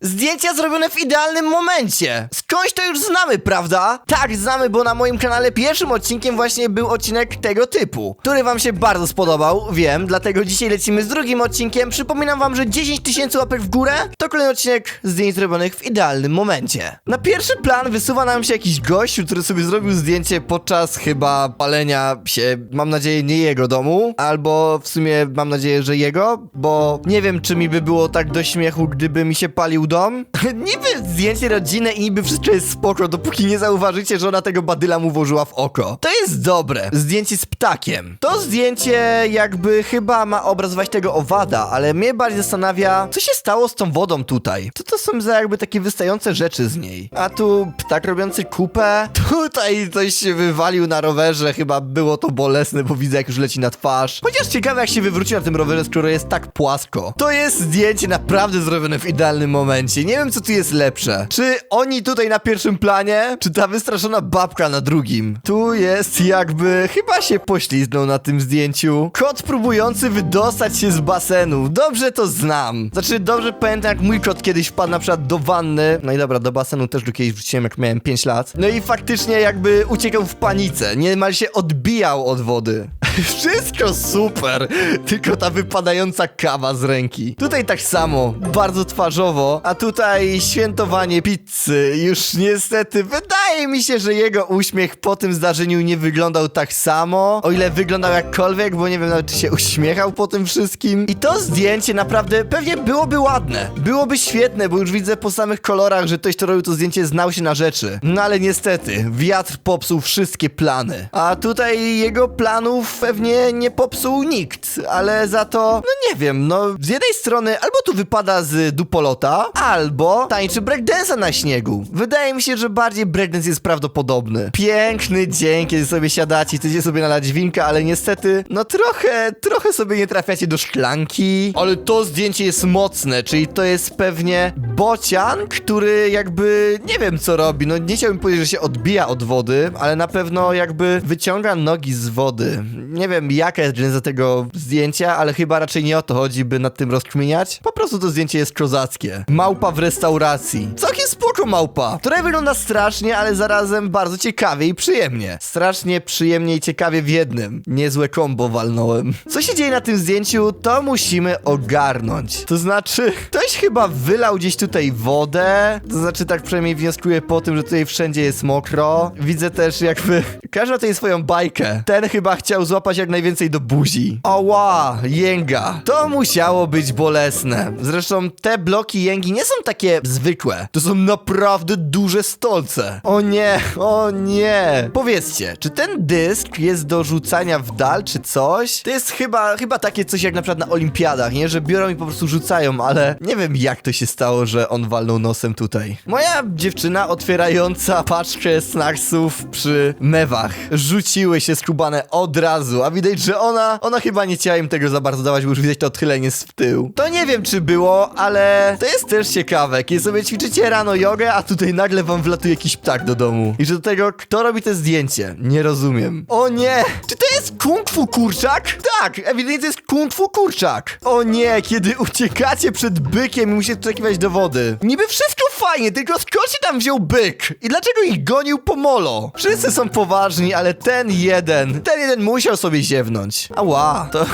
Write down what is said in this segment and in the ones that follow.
Zdjęcia zrobione w idealnym momencie. Skądś to już znamy, prawda? Tak, znamy, bo na moim kanale pierwszym odcinkiem właśnie był odcinek tego typu, który wam się bardzo spodobał, wiem, dlatego dzisiaj lecimy z drugim odcinkiem. Przypominam wam, że 10 tysięcy łapek w górę to kolejny odcinek zdjęć zrobionych w idealnym momencie. Na pierwszy plan wysuwa nam się jakiś gościu, który sobie zrobił zdjęcie podczas chyba palenia się, mam nadzieję, nie jego domu, albo w sumie mam nadzieję, że jego, bo nie wiem, czy mi by było tak do śmiechu, gdyby mi się palił dom. niby zdjęcie rodzinne i niby wszystko jest spoko, dopóki nie zauważycie, że ona tego badyla mu włożyła w oko. To jest dobre. Zdjęcie z ptakiem. To zdjęcie jakby chyba ma obrazować tego owada, ale mnie bardziej zastanawia, co się stało z tą wodą tutaj. Co to są za jakby takie wystające rzeczy z niej? A tu ptak robiący kupę. Tutaj coś się wywalił na rowerze, chyba było to bolesne, bo widzę jak już leci na twarz. Chociaż ciekawe jak się wywróci na tym rowerze, skoro jest tak płasko. To jest zdjęcie naprawdę zrobione w idealnym momencie. Nie wiem co tu jest lepsze. Czy oni tutaj na pierwszym planie, czy ta wystraszona babka na drugim? Tu jest jakby chyba się pośliznął na tym zdjęciu. Kot próbujący wydostać się z basenu. Dobrze to znam. Znaczy dobrze pamiętam jak mój kot kiedyś wpadł na przykład do wanny. No i dobra, do basenu też go kiedyś wrzuciłem jak miałem 5 lat. No i faktycznie jakby uciekał w panice. Niemal się odbijał od wody. Wszystko super, tylko ta wypadająca kawa z ręki. Tutaj tak samo, bardzo twarzowo, a tutaj świętowanie pizzy. Już niestety wydaje mi się, że jego uśmiech po tym zdarzeniu nie wyglądał tak samo, o ile wyglądał jakkolwiek, bo nie wiem nawet czy się uśmiechał po tym wszystkim. I to zdjęcie naprawdę pewnie byłoby ładne, byłoby świetne, bo już widzę po samych kolorach, że ktoś, kto robił to zdjęcie znał się na rzeczy. No ale niestety, wiatr popsuł wszystkie plany. A tutaj jego planów pewnie nie popsuł nikt, ale za to, no nie wiem, no z jednej strony albo tu wypada z dupolota, albo tańczy breakdance'a na śniegu. Wydaje mi się, że bardziej breakdance jest prawdopodobny. Piękny dzień, kiedy sobie siadacie, chcecie sobie nalać winka, ale niestety, no trochę, trochę sobie nie trafiacie do szklanki. Ale to zdjęcie jest mocne, czyli to jest pewnie bocian, który jakby, nie wiem co robi, no nie chciałbym powiedzieć, że się odbija od wody, ale na pewno jakby wyciąga nogi z wody. Nie wiem jaka jest geneza tego zdjęcia, ale chyba raczej nie o to chodzi, by nad tym rozkminiać. Po prostu to zdjęcie jest kozackie. Małpa w restauracji. Całkiem spoko małpa, która wygląda strasznie, ale zarazem bardzo ciekawie i przyjemnie. Strasznie przyjemnie i ciekawie w jednym. Niezłe kombo walnąłem. Co się dzieje na tym zdjęciu, to musimy ogarnąć. To znaczy, ktoś chyba wylał gdzieś tutaj wodę. To znaczy, tak przynajmniej wnioskuję po tym, że tutaj wszędzie jest mokro. Widzę też jakby, każdy ma tutaj swoją bajkę. Ten chyba chciał złapać jak najwięcej do buzi. Oła, jęga. To musiało być bolesne. Zresztą te bloki jęgi nie są takie zwykłe. To są naprawdę duże stolce. O nie, o nie. Powiedzcie, czy ten dysk jest do rzucania w dal, czy coś? To jest chyba, chyba takie coś jak na przykład na olimpiadach, nie? Że biorą i po prostu rzucają, ale nie wiem jak to się stało, że on walnął nosem tutaj. Moja dziewczyna otwierająca paczkę snacksów przy mewach rzuciły się skubane od razu, a widać, że ona, ona chyba nie chciała im tego za bardzo dawać, bo już widać to odchylenie z w tył. To nie wiem czy było, ale to jest też ciekawe, kiedy sobie ćwiczycie rano jogę, a tutaj nagle wam wlatuje jakiś ptak do domu. I że do tego, kto robi te zdjęcie? Nie rozumiem. O nie! Czy to jest kung fu kurczak? Tak, ewidentnie jest kung fu kurczak. O nie, kiedy uciekacie przed bykiem i musicie wskakiwać do wody. Niby wszystko fajnie, tylko skąd się tam wziął byk? I dlaczego ich gonił po molo? Wszyscy są poważni, ale ten jeden, ten jeden musiał sobie ziewnąć. Ała, to,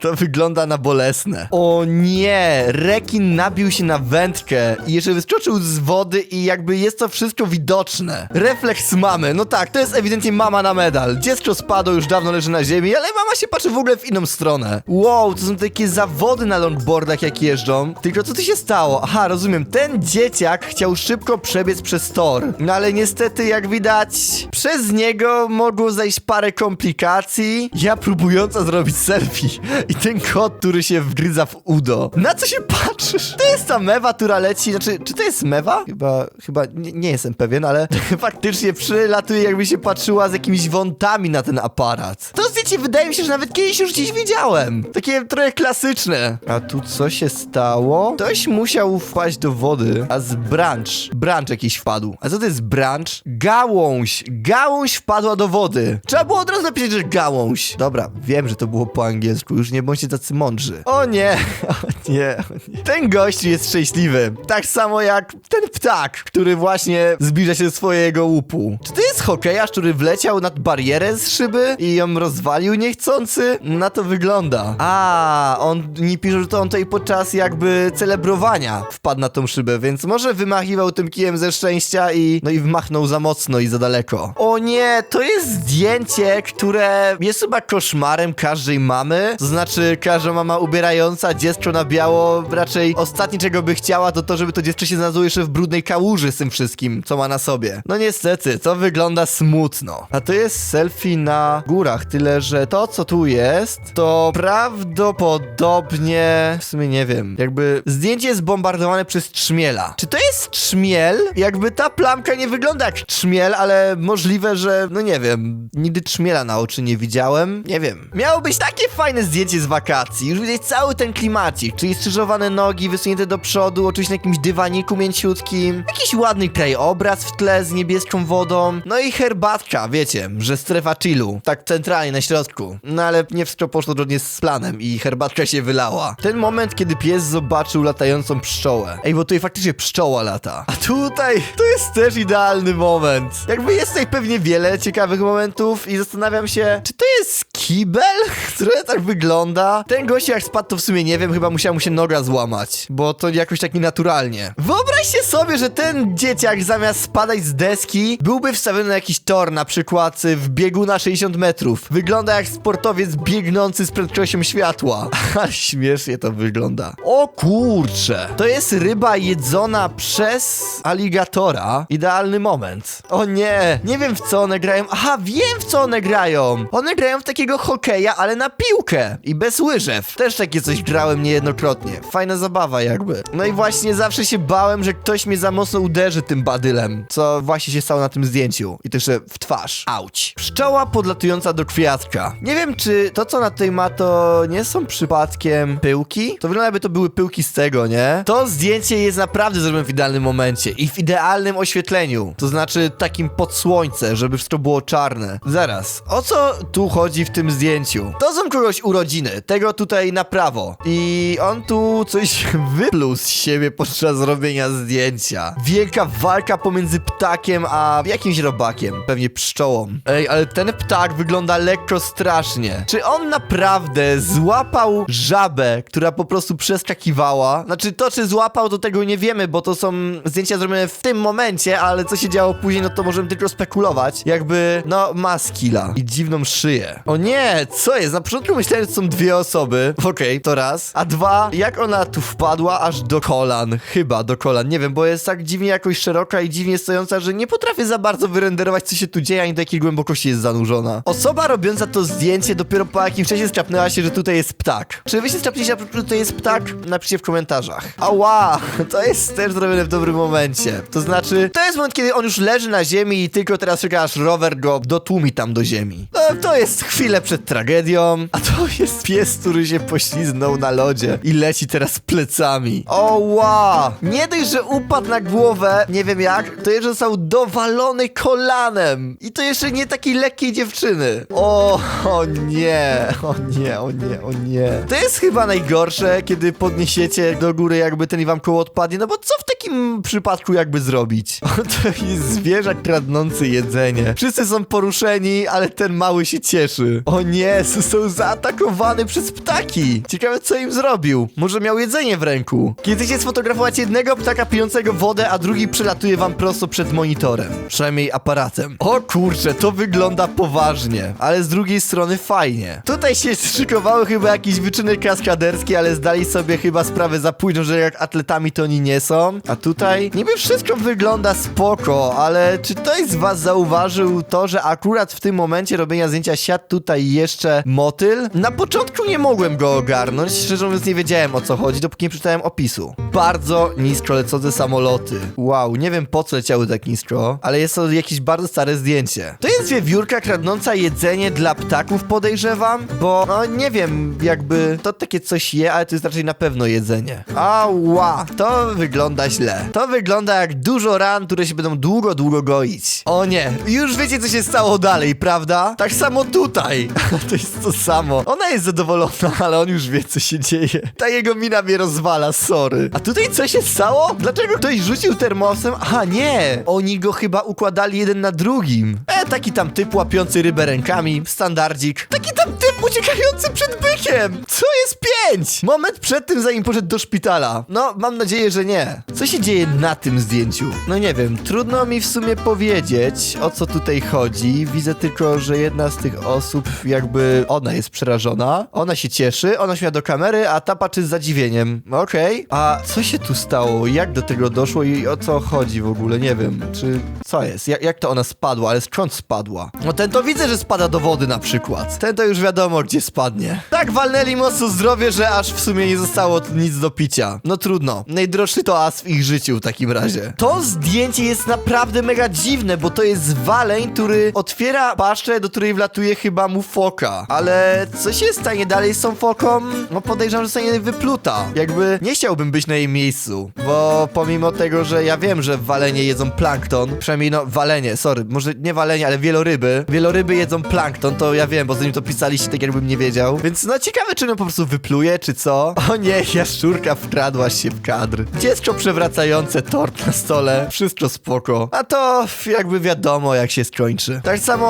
to wygląda na bolesne. O nie, rekin nabił się na wędkę i jeszcze wyskoczył z wody i jakby jest to wszystko widoczne. Refleks mamy, no tak, to jest ewidentnie mama na medal. Dziecko spadło, już dawno leży na ziemi, ale mama się patrzy w ogóle w inną stronę. Wow, to są takie zawody na longboardach jak jeżdżą. Tylko co tu się stało? Aha, rozumiem, ten dzieciak chciał szybko przebiec przez tor. No ale niestety, jak widać, przez niego mogło zajść parę komplikacji. Ja próbująca zrobić selfie i ten kot, który się wgryza w udo. Na co się patrzysz? To jest ta mewa, która leci, znaczy, czy to jest mewa? Chyba, chyba, nie, nie jestem pewien, ale faktycznie przylatuje jakby się patrzyła z jakimiś wątami na ten aparat. To zdjęcie wydaje mi się, że nawet kiedyś już gdzieś widziałem. Takie trochę klasyczne. A tu co się stało? Ktoś musiał wpaść do wody, a z branch. Branch jakiś wpadł. A co to jest branch? Gałąź. Gałąź wpadła do wody. Trzeba było od razu napisać, że gałąź. Dobra, wiem, że to było po angielsku. Już nie bądźcie tacy mądrzy. O nie, o nie, o nie. Ten gość jest szczęśliwy. Tak samo jak ten ptak, który właśnie zbliża się do swojego łupu. Czy to jest hokejarz, który wleciał nad barierę z szyby i ją rozwalił niechcący? Na to wygląda. A, on nie pisze, że to on tutaj podczas jakby celebrowania wpadł na tą szybę, więc może wymachiwał tym kijem ze szczęścia i no i wmachnął za mocno i za daleko. O nie, to jest zdjęcie, które jest chyba koszmarem każdej mamy. To znaczy, każda mama ubierająca dziecko na biało raczej ostatnie czego by chciała to to, żeby to dziecko się znalazło jeszcze w brudnej kałuży z tym wszystkim, co ma na sobie. No niestety, to wygląda smutno. A to jest selfie na górach, tyle że to, co tu jest, to prawdopodobnie, w sumie nie wiem, jakby zdjęcie jest bombardowane przez trzmiela. Czy to jest trzmiel? Jakby ta plamka nie wygląda jak trzmiel, ale możliwe, że, no nie wiem, nigdy trzmiela na oczy nie widziałem. Nie wiem. Miało być takie fajne zdjęcie z wakacji, już widać cały ten klimacik, czyli skrzyżowane nogi, wysunięte do przodu, oczywiście na jakimś dywaniku mięciutkim, jakiś ładny krajobraz w tle z niebieską wodą, no i herbatka, wiecie, że strefa chillu, tak centralnie na środku. No ale nie wszystko poszło zgodnie z planem i herbatka się wylała. Ten moment, kiedy pies zobaczył latającą pszczołę. Ej, bo tutaj faktycznie pszczoła lata. A tutaj to jest też idealny moment. Jakby jest tutaj pewnie wiele ciekawych momentów i zastanawiam się, czy to jest kibel, który tak wygląda? Ten gość jak spadł, to w sumie nie wiem, chyba musiała mu się noga złamać, bo to jakoś tak nienaturalnie. Wyobraźcie sobie, że ten dzieciak zamiast spadać z deski, byłby wstawiony na jakiś tor, na przykład y, w biegu na 60 metrów. Wygląda jak sportowiec biegnący z prędkością światła. Ale śmiesznie to wygląda. O kurcze, to jest ryba jedzona przez aligatora. Idealny moment. O nie, nie wiem w co one grają. Aha, wiem w co one grają. One grają w takiego hokeja, ale na piłkę i bez łyżew. Też takie coś grałem niejednokrotnie. Fajna zabawa jakby. No i właśnie zawsze się bałem, że ktoś mnie za mocno uderzy tym badylem, co właśnie się stało na tym zdjęciu. I jeszcze w twarz. Auć. Pszczoła podlatująca do kwiatka. Nie wiem, czy to, co na tutaj ma, to nie są przypadkiem pyłki? To wygląda, jakby to były pyłki z tego, nie? To zdjęcie jest naprawdę zrobione w idealnym momencie i w idealnym oświetleniu. To znaczy takim pod słońce, żeby wszystko było czarne. Zaraz, o co tu chodzi w tym zdjęciu? To są kogoś urodziny, tego tutaj na prawo. I on tu coś wypluł z siebie podczas robienia zdjęcia. Wielka walka pomiędzy ptakiem a jakimś robakiem, pewnie pszczołą. Ej, ale ten ptak wygląda lekko strasznie. Czy on naprawdę złapał żabę, która po prostu przeskakiwała? Znaczy to, czy złapał, to tego nie wiemy, bo to są zdjęcia zrobione w tym momencie, ale co się działo później, no to możemy tylko spekulować. Jakby, no, ma skilla i dziwną szyję. O nie, co jest? Na początku myślałem, że są dwie osoby. Okej, to raz. A dwa, jak ona tu wpadła aż do kolan? Chyba do kolan, nie wiem, bo jest tak dziwnie jakoś szeroka i dziwnie stojąca, że nie potrafię za bardzo wyrenderować, co się tu dzieje, ani do jakiej głębokości jest zanurzona. Osoba robiąca to zdjęcie dopiero po jakimś czasie strapnęła się, że tutaj jest ptak. Czy wy się strapnęliście, że tutaj jest ptak? Napiszcie w komentarzach. Ała, to jest też zrobione w dobrym momencie. To znaczy, to jest moment, kiedy on już leży na ziemi i tylko teraz czeka, aż rower go dotłumi tam do ziemi. No, to jest chwilę przed tragedią, a to jest pies, który się pośliznął na lodzie i leci teraz plecami. O, wow. Nie dość, że upadł na głowę, nie wiem jak, to jeszcze został dowalony kolanem. I to jeszcze nie takiej lekkiej dziewczyny. O, o nie, o nie, o nie, o nie. To jest chyba najgorsze, kiedy podniesiecie do góry jakby ten i wam koło odpadnie, no bo co w takim przypadku jakby zrobić? To jest zwierzak kradnący jedzenie. Wszyscy są poruszeni, ale ten mały się cieszy. O nie, został zaatakowany przez ptaki. Ciekawe co im zrobił. Może miał jedzenie w ręku. Kiedy chcecie sfotografować jednego ptaka pijącego wodę, a drugi przelatuje wam prosto przed monitorem. Przynajmniej aparatem. O kurczę, to wygląda poważnie, ale z drugiej strony fajnie. Tutaj się szykowały chyba jakieś wyczyny kaskaderskie, ale zdali sobie chyba sprawę za późno, że jak atletami to oni nie są. A tutaj niby wszystko wygląda spoko, ale czy ktoś z was zauważył to, że akurat w tym momencie robienia zdjęcia siadł tutaj jeszcze motyl? Na początku nie mogłem go ogarnąć, szczerze mówiąc nie wiedziałem o co chodzi, dopóki nie przeczytałem opisu. Bardzo nisko lecące samoloty. Wow, nie wiem po co leciały tak nisko, ale jest to jakieś bardzo stare zdjęcie. To jest wiewiórka kradnąca jedzenie dla ptaków, podejrzewam, bo no nie wiem, jakby to takie coś je, ale to jest raczej na pewno jedzenie. Ała, to wygląda źle. Nieźle. To wygląda jak dużo ran, które się będą długo, długo goić. O nie, już wiecie co się stało dalej, prawda? Tak samo tutaj. to jest to samo. Ona jest zadowolona, ale on już wie co się dzieje. Ta jego mina mnie rozwala, sorry. A tutaj co się stało? Dlaczego ktoś rzucił termosem? Aha, nie. Oni go chyba układali jeden na drugim. E, taki tam typ łapiący rybę rękami, standardzik. Taki tam typ uciekający przed bykiem. Co jest pięć? Moment przed tym, zanim poszedł do szpitala. No, mam nadzieję, że nie. Co się dzieje na tym zdjęciu? No nie wiem, trudno mi w sumie powiedzieć, o co tutaj chodzi. Widzę tylko, że jedna z tych osób jakby ona jest przerażona. Ona się cieszy, ona śmia do kamery, a ta patrzy z zadziwieniem. Okej. A co się tu stało? Jak do tego doszło i o co chodzi w ogóle? Nie wiem. Czy co jest? Jak, jak to ona spadła? Ale skąd spadła? No ten to widzę, że spada do wody na przykład. Ten to już wiadomo, gdzie spadnie. Tak walnęli mocno zdrowie, że aż w sumie nie zostało nic do picia. No trudno. Najdroższy to as w ich życiu w takim razie. To zdjęcie jest naprawdę mega dziwne, bo to jest waleń, który otwiera paszczę, do której wlatuje chyba mu foka. Ale co się stanie dalej z tą foką? No podejrzewam, że zostanie wypluta. Jakby nie chciałbym być na jej miejscu, bo pomimo tego, że ja wiem, że walenie jedzą plankton, przynajmniej no walenie, sorry, może nie walenie, ale wieloryby. Wieloryby jedzą plankton, to ja wiem, bo zanim to pisaliście, tak jakbym nie wiedział. Więc no ciekawe, czy no po prostu wypluje, czy co? O nie, jaszczurka wkradłaś się w kadr. Dziecko przewracające tort na stole, wszystko spoko. A to jakby wiadomo, jak się skończy. Tak samo,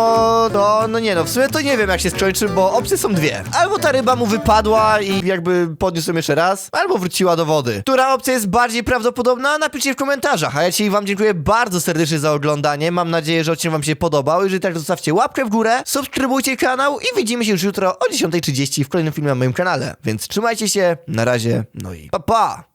no, no nie no, w sumie to nie wiem, jak się skończy, bo opcje są dwie. Albo ta ryba mu wypadła i jakby podniósł ją jeszcze raz, albo wróciła do wody. Która opcja jest bardziej prawdopodobna? Napiszcie w komentarzach. A ja dzisiaj wam dziękuję bardzo serdecznie za oglądanie. Mam nadzieję, że odcinek wam się podobał. Jeżeli tak, zostawcie łapkę w górę, subskrybujcie kanał i widzimy się już jutro o 10.30 w kolejnym filmie na moim kanale. Więc trzymajcie się, na razie, no i pa pa!